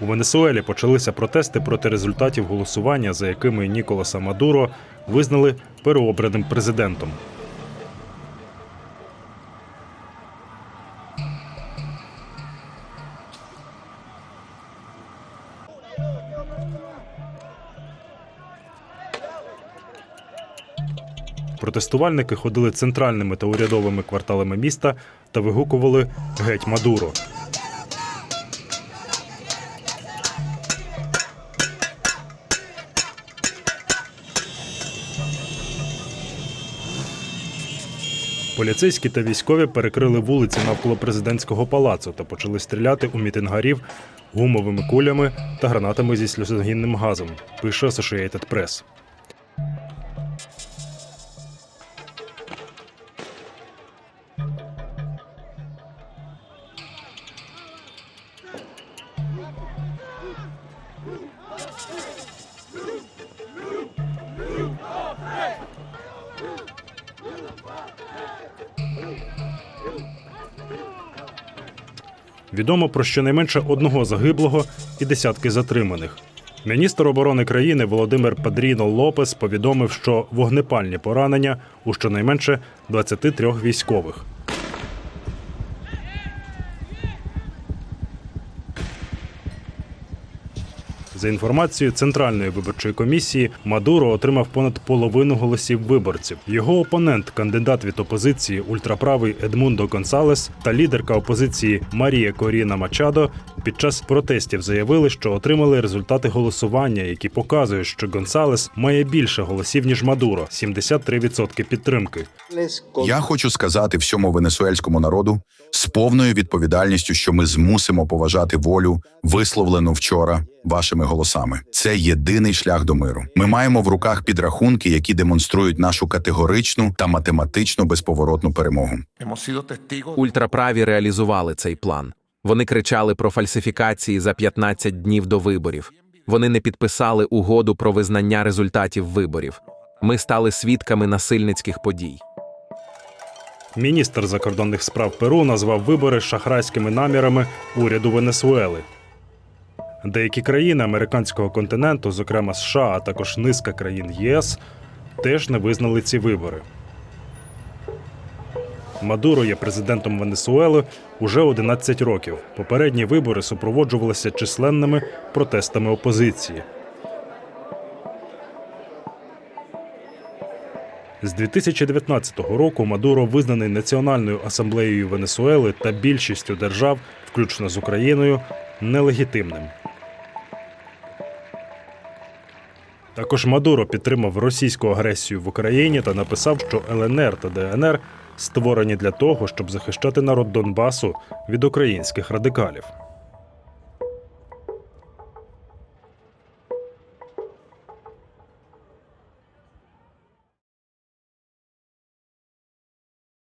У Венесуелі почалися протести проти результатів голосування, за якими Ніколаса Мадуро визнали переобраним президентом. Протестувальники ходили центральними та урядовими кварталами міста та вигукували Геть Мадуро. Поліцейські та військові перекрили вулиці навколо президентського палацу та почали стріляти у мітингарів гумовими кулями та гранатами зі сльозогінним газом. Пише Associated Press. Відомо про щонайменше одного загиблого і десятки затриманих. Міністр оборони країни Володимир Падріно Лопес повідомив, що вогнепальні поранення у щонайменше 23 військових. За інформацією Центральної виборчої комісії, Мадуро отримав понад половину голосів виборців. Його опонент, кандидат від опозиції ультраправий Едмундо Гонсалес та лідерка опозиції Марія Коріна Мачадо під час протестів заявили, що отримали результати голосування, які показують, що Гонсалес має більше голосів ніж Мадуро 73% підтримки. Я хочу сказати всьому венесуельському народу з повною відповідальністю, що ми змусимо поважати волю, висловлену вчора вашими голосами. Це єдиний шлях до миру. Ми маємо в руках підрахунки, які демонструють нашу категоричну та математично безповоротну перемогу. Ультраправі реалізували цей план. Вони кричали про фальсифікації за 15 днів до виборів. Вони не підписали угоду про визнання результатів виборів. Ми стали свідками насильницьких подій. Міністр закордонних справ Перу назвав вибори шахрайськими намірами уряду Венесуели. Деякі країни американського континенту, зокрема США, а також низка країн ЄС, теж не визнали ці вибори. Мадуро є президентом Венесуели уже 11 років. Попередні вибори супроводжувалися численними протестами опозиції. З 2019 року Мадуро визнаний Національною асамблеєю Венесуели та більшістю держав, включно з Україною, нелегітимним. Також Мадуро підтримав російську агресію в Україні та написав, що ЛНР та ДНР створені для того, щоб захищати народ Донбасу від українських радикалів.